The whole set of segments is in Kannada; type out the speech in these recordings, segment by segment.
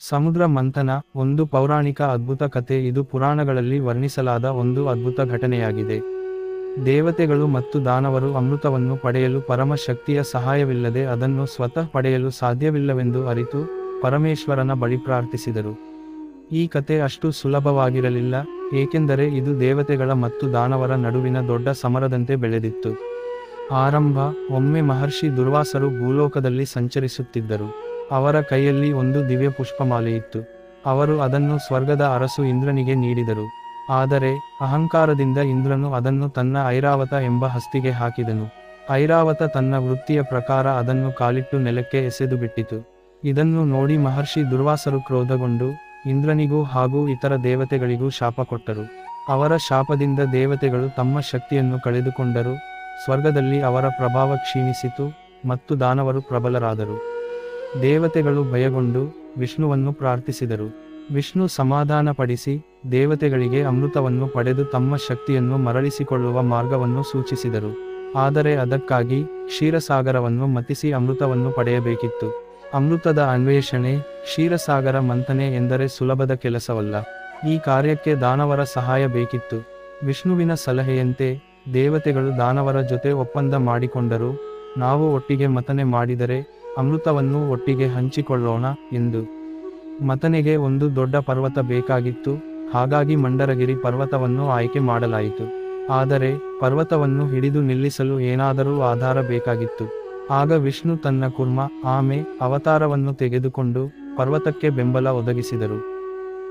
ಸಮುದ್ರ ಮಂಥನ, ಒಂದು ಪೌರಾಣಿಕ ಅದ್ಭುತ ಕಥೆ ಇದು ಪುರಾಣಗಳಲ್ಲಿ ವರ್ಣಿಸಲಾದ ಒಂದು ಅದ್ಭುತ ಘಟನೆಯಾಗಿದೆ. ದೇವತೆಗಳು ಮತ್ತು ದಾನವರು ಅಮೃತವನ್ನು ಪಡೆಯಲು ಪರಮಶಕ್ತಿಯ ಸಹಾಯವಿಲ್ಲದೆ ಅದನ್ನು ಸ್ವತಃ ಪಡೆಯಲು ಸಾಧ್ಯವಿಲ್ಲವೆಂದು ಅರಿತು ಪರಮೇಶ್ವರನ ಬಳಿ ಪ್ರಾರ್ಥಿಸಿದರು. ಈ ಕತೆ ಅಷ್ಟು ಸುಲಭವಾಗಿರಲಿಲ್ಲ, ಏಕೆಂದರೆ ಇದು ದೇವತೆಗಳ ಮತ್ತು ದಾನವರ ನಡುವಿನ ದೊಡ್ಡ ಸಮರದಂತೆ ಬೆಳೆದಿತ್ತು. ಆರಂಭ, ಒಮ್ಮೆ ಮಹರ್ಷಿ ದುರ್ವಾಸರು ಭೂಲೋಕದಲ್ಲಿ ಸಂಚರಿಸುತ್ತಿದ್ದರು. ಅವರ ಕೈಯಲ್ಲಿ ಒಂದು ದಿವ್ಯ ಪುಷ್ಪಮಾಲೆಯಿತ್ತು ಅವರು ಅದನ್ನು ಸ್ವರ್ಗದ ಅರಸು ಇಂದ್ರನಿಗೆ ನೀಡಿದರು. ಆದರೆ ಅಹಂಕಾರದಿಂದ ಇಂದ್ರನು ಅದನ್ನು ತನ್ನ ಐರಾವತ ಎಂಬ ಹಸ್ತಿಗೆ ಹಾಕಿದನು. ಐರಾವತ ತನ್ನ ವೃತ್ತಿಯ ಪ್ರಕಾರ ಅದನ್ನು ಕಾಲಿಟ್ಟು ನೆಲಕ್ಕೆ ಎಸೆದು ಬಿಟ್ಟಿತು. ಇದನ್ನು ನೋಡಿ ಮಹರ್ಷಿ ದುರ್ವಾಸರು ಕ್ರೋಧಗೊಂಡು ಇಂದ್ರನಿಗೂ ಹಾಗೂ ಇತರ ದೇವತೆಗಳಿಗೂ ಶಾಪ ಕೊಟ್ಟರು. ಅವರ ಶಾಪದಿಂದ ದೇವತೆಗಳು ತಮ್ಮ ಶಕ್ತಿಯನ್ನು ಕಳೆದುಕೊಂಡರು. ಸ್ವರ್ಗದಲ್ಲಿ ಅವರ ಪ್ರಭಾವ ಕ್ಷೀಣಿಸಿತು ಮತ್ತು ದಾನವರು ಪ್ರಬಲರಾದರು. ದೇವತೆಗಳು ಭಯಗೊಂಡು ವಿಷ್ಣುವನ್ನು ಪ್ರಾರ್ಥಿಸಿದರು. ವಿಷ್ಣು ಸಮಾಧಾನಪಡಿಸಿ ದೇವತೆಗಳಿಗೆ ಅಮೃತವನ್ನು ಪಡೆದು ತಮ್ಮ ಶಕ್ತಿಯನ್ನು ಮರಳಿಸಿಕೊಳ್ಳುವ ಮಾರ್ಗವನ್ನು ಸೂಚಿಸಿದರು. ಆದರೆ ಅದಕ್ಕಾಗಿ ಕ್ಷೀರಸಾಗರವನ್ನು ಮತಿಸಿ ಅಮೃತವನ್ನು ಪಡೆಯಬೇಕಿತ್ತು. ಅಮೃತದ ಅನ್ವೇಷಣೆ ಕ್ಷೀರಸಾಗರ ಮಂಥನೆ ಎಂದರೆ ಸುಲಭದ ಕೆಲಸವಲ್ಲ. ಈ ಕಾರ್ಯಕ್ಕೆ ದಾನವರ ಸಹಾಯ ಬೇಕಿತ್ತು. ವಿಷ್ಣುವಿನ ಸಲಹೆಯಂತೆ ದೇವತೆಗಳು ದಾನವರ ಜೊತೆ ಒಪ್ಪಂದ ಮಾಡಿಕೊಂಡರು. ನಾವು ಒಟ್ಟಿಗೆ ಮತನೆ ಮಾಡಿದರೆ ಅಮೃತವನ್ನು ಒಟ್ಟಿಗೆ ಹಂಚಿಕೊಳ್ಳೋಣ ಎಂದು. ಮತನೆಗೆ ಒಂದು ದೊಡ್ಡ ಪರ್ವತ ಬೇಕಾಗಿತ್ತು, ಹಾಗಾಗಿ ಮಂಡರಗಿರಿ ಪರ್ವತವನ್ನು ಆಯ್ಕೆ ಮಾಡಲಾಯಿತು. ಆದರೆ, ಪರ್ವತವನ್ನು ಹಿಡಿದು ನಿಲ್ಲಿಸಲು ಏನಾದರೂ ಆಧಾರ ಬೇಕಾಗಿತ್ತು. ಆಗ ವಿಷ್ಣು ತನ್ನ ಕುರ್ಮ, ಆಮೆ, ಅವತಾರವನ್ನು ತೆಗೆದುಕೊಂಡು ಪರ್ವತಕ್ಕೆ ಬೆಂಬಲ ಒದಗಿಸಿದರು.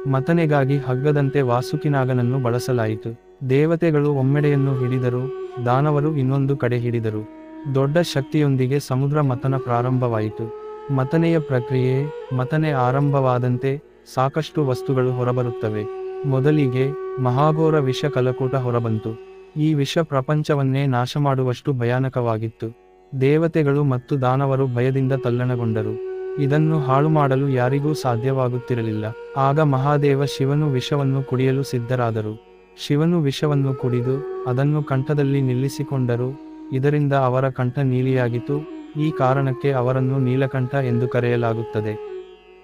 ಮತನೆಗಾಗಿ ಹಗ್ಗದಂತೆ ವಾಸುಕಿನಾಗನನ್ನು ಬಳಸಲಾಯಿತು. ದೇವತೆಗಳು ಒಮ್ಮೆಡೆಯನ್ನು ಹಿಡಿದರು, ದಾನವರು ಇನ್ನೊಂದು ಕಡೆ ಹಿಡಿದರು. ದೊಡ್ಡ ಶಕ್ತಿಯೊಂದಿಗೆ ಸಮುದ್ರ ಮತನ ಪ್ರಾರಂಭವಾಯಿತು. ಮತನೆಯ ಪ್ರಕ್ರಿಯೆ, ಮತನೆ ಆರಂಭವಾದಂತೆ ಸಾಕಷ್ಟು ವಸ್ತುಗಳು ಹೊರಬರುತ್ತವೆ. ಮೊದಲಿಗೆ ಮಹಾಘೋರ ವಿಷ ಕಲಕೂಟ ಹೊರಬಂತು. ಈ ವಿಷ ಪ್ರಪಂಚವನ್ನೇ ನಾಶ ಮಾಡುವಷ್ಟು ಭಯಾನಕವಾಗಿತ್ತು. ದೇವತೆಗಳು ಮತ್ತು ದಾನವರು ಭಯದಿಂದ ತಲ್ಲಣಗೊಂಡರು. ಇದನ್ನು ಹಾಳು ಮಾಡಲು ಯಾರಿಗೂ ಸಾಧ್ಯವಾಗುತ್ತಿರಲಿಲ್ಲ. ಆಗ ಮಹಾದೇವ ಶಿವನು ವಿಷವನ್ನು ಕುಡಿಯಲು ಸಿದ್ಧರಾದರು. ಶಿವನು ವಿಷವನ್ನು ಕುಡಿದು ಅದನ್ನು ಕಂಠದಲ್ಲಿ ನಿಲ್ಲಿಸಿಕೊಂಡರು. ಇದರಿಂದ ಅವರ ಕಂಠ ನೀಲಿಯಾಗಿತು ಈ ಕಾರಣಕ್ಕೆ ಅವರನ್ನು ನೀಲಕಂಠ ಎಂದು ಕರೆಯಲಾಗುತ್ತದೆ.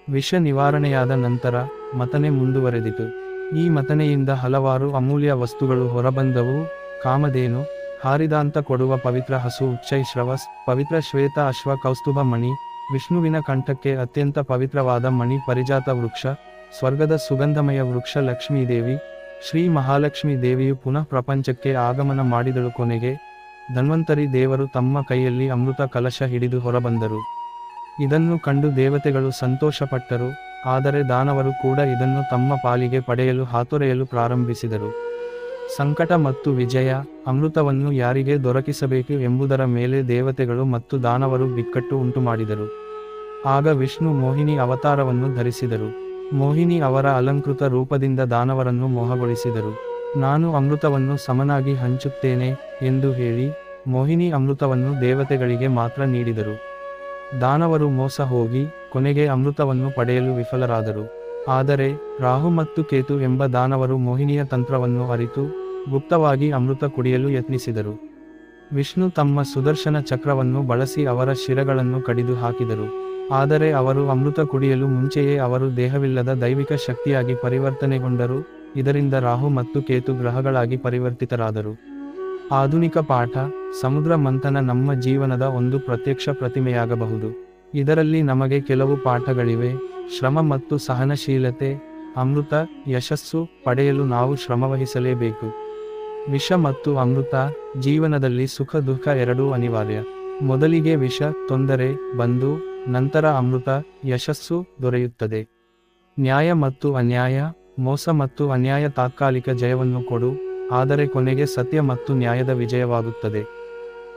ವಿಷ ನಿವಾರಣೆಯಾದ ನಂತರ ಮತನೆ ಮುಂದುವರೆದಿತು. ಈ ಮತನೆಯಿಂದ ಹಲವಾರು ಅಮೂಲ್ಯ ವಸ್ತುಗಳು ಹೊರಬಂದವು, ಕಾಮಧೇನು, ಹಾರಿದಾಂತ ಕೊಡುವ ಪವಿತ್ರ ಹಸು ಉಚ್ಚೈ ಶ್ರವಸ್, ಪವಿತ್ರ ಶ್ವೇತ ಅಶ್ವ ಕೌಸ್ತುಭ ಮಣಿ, ವಿಷ್ಣುವಿನ ಕಂಠಕ್ಕೆ ಅತ್ಯಂತ ಪವಿತ್ರವಾದ ಮಣಿ ಪರಿಜಾತ ವೃಕ್ಷ, ಸ್ವರ್ಗದ ಸುಗಂಧಮಯ ವೃಕ್ಷ ಲಕ್ಷ್ಮೀದೇವಿ, ಶ್ರೀ ಮಹಾಲಕ್ಷ್ಮೀ ದೇವಿಯು ಪುನಃ ಪ್ರಪಂಚಕ್ಕೆ ಆಗಮನ ಮಾಡಿದಳು ಕೊನೆಗೆ ಧನ್ವಂತರಿ ದೇವರು ತಮ್ಮ ಕೈಯಲ್ಲಿ ಅಮೃತ ಕಲಶ ಹಿಡಿದು ಹೊರಬಂದರು. ಇದನ್ನು ಕಂಡು ದೇವತೆಗಳು ಸಂತೋಷಪಟ್ಟರು, ಆದರೆ ದಾನವರು ಕೂಡ ಇದನ್ನು ತಮ್ಮ ಪಾಲಿಗೆ ಪಡೆಯಲು ಹಾತೊರೆಯಲು ಪ್ರಾರಂಭಿಸಿದರು. ಸಂಕಟ ಮತ್ತು ವಿಜಯ, ಅಮೃತವನ್ನು ಯಾರಿಗೆ ದೊರಕಿಸಬೇಕು ಎಂಬುದರ ಮೇಲೆ ದೇವತೆಗಳು ಮತ್ತು ದಾನವರು ಬಿಕ್ಕಟ್ಟು ಉಂಟುಮಾಡಿದರು. ಆಗ ವಿಷ್ಣು ಮೋಹಿನಿ ಅವತಾರವನ್ನು ಧರಿಸಿದರು. ಮೋಹಿನಿ ಅವರ ಅಲಂಕೃತ ರೂಪದಿಂದ ದಾನವರನ್ನು ಮೋಹಗೊಳಿಸಿದರು. ನಾನು ಅಮೃತವನ್ನು ಸಮನಾಗಿ ಹಂಚುತ್ತೇನೆ ಎಂದು ಹೇಳಿ ಮೋಹಿನಿ ಅಮೃತವನ್ನು ದೇವತೆಗಳಿಗೆ ಮಾತ್ರ ನೀಡಿದರು. ದಾನವರು ಮೋಸ ಹೋಗಿ ಕೊನೆಗೆ ಅಮೃತವನ್ನು ಪಡೆಯಲು ವಿಫಲರಾದರು. ಆದರೆ ರಾಹು ಮತ್ತು ಕೇತು ಎಂಬ ದಾನವರು ಮೋಹಿನಿಯ ತಂತ್ರವನ್ನು ಅರಿತು ಗುಪ್ತವಾಗಿ ಅಮೃತ ಕುಡಿಯಲು ಯತ್ನಿಸಿದರು. ವಿಷ್ಣು ತಮ್ಮ ಸುದರ್ಶನ ಚಕ್ರವನ್ನು ಬಳಸಿ ಅವರ ಶಿರಗಳನ್ನು ಕಡಿದು ಹಾಕಿದರು. ಆದರೆ ಅವರು ಅಮೃತ ಕುಡಿಯಲು ಮುಂಚೆಯೇ ಅವರು ದೇಹವಿಲ್ಲದ ದೈವಿಕ ಶಕ್ತಿಯಾಗಿ ಪರಿವರ್ತನೆಗೊಂಡರು. ಇದರಿಂದ ರಾಹು ಮತ್ತು ಕೇತು ಗ್ರಹಗಳಾಗಿ ಪರಿವರ್ತಿತರಾದರು. ಆಧುನಿಕ ಪಾಠ, ಸಮುದ್ರ ಮಂಥನ ನಮ್ಮ ಜೀವನದ ಒಂದು ಪ್ರತ್ಯಕ್ಷ ಪ್ರತಿಮೆಯಾಗಬಹುದು. ಇದರಲ್ಲಿ ನಮಗೆ ಕೆಲವು ಪಾಠಗಳಿವೆ, ಶ್ರಮ ಮತ್ತು ಸಹನಶೀಲತೆ, ಅಮೃತ, ಯಶಸ್ಸು ಪಡೆಯಲು ನಾವು ಶ್ರಮವಹಿಸಲೇಬೇಕು. ವಿಷ ಮತ್ತು ಅಮೃತ, ಜೀವನದಲ್ಲಿ ಸುಖ, ದುಃಖ ಎರಡೂ ಅನಿವಾರ್ಯ. ಮೊದಲಿಗೆ ವಿಷ, ತೊಂದರೆ ಬಂದು, ನಂತರ ಅಮೃತ, ಯಶಸ್ಸು ದೊರೆಯುತ್ತದೆ. ನ್ಯಾಯ ಮತ್ತು ಅನ್ಯಾಯ ಮೋಸ ಮತ್ತು ಅನ್ಯಾಯ ತಾತ್ಕಾಲಿಕ ಜಯವನ್ನು ಕೊಡು, ಆದರೆ ಕೊನೆಗೆ ಸತ್ಯ ಮತ್ತು ನ್ಯಾಯದ ವಿಜಯವಾಗುತ್ತದೆ.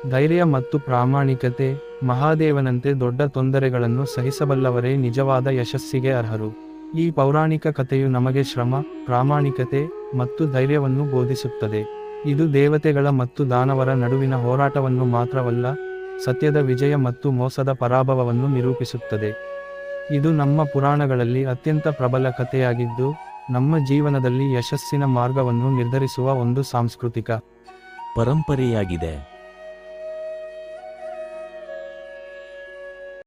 ಧೈರ್ಯ ಮತ್ತು ಪ್ರಾಮಾಣಿಕತೆ, ಮಹಾದೇವನಂತೆ ದೊಡ್ಡ ತೊಂದರೆಗಳನ್ನು ಸಹಿಸಬಲ್ಲವರೇ ನಿಜವಾದ ಯಶಸ್ಸಿಗೆ ಅರ್ಹರು. ಈ ಪೌರಾಣಿಕ ಕಥೆಯು ನಮಗೆ ಶ್ರಮ, ಪ್ರಾಮಾಣಿಕತೆ ಮತ್ತು ಧೈರ್ಯವನ್ನು ಬೋಧಿಸುತ್ತದೆ. ಇದು ದೇವತೆಗಳ ಮತ್ತು ದಾನವರ ನಡುವಿನ ಹೋರಾಟವನ್ನು ಮಾತ್ರವಲ್ಲ, ಸತ್ಯದ ವಿಜಯ ಮತ್ತು ಮೋಸದ ಪರಾಭವವನ್ನು ನಿರೂಪಿಸುತ್ತದೆ. ಇದು ನಮ್ಮ ಪುರಾಣಗಳಲ್ಲಿ ಅತ್ಯಂತ ಪ್ರಬಲ ಕಥೆಯಾಗಿದ್ದು ನಮ್ಮ ಜೀವನದಲ್ಲಿ ಯಶಸ್ಸಿನ ಮಾರ್ಗವನ್ನು ನಿರ್ಧರಿಸುವ ಒಂದು ಸಾಂಸ್ಕೃತಿಕ ಪರಂಪರೆಯಾಗಿದೆ.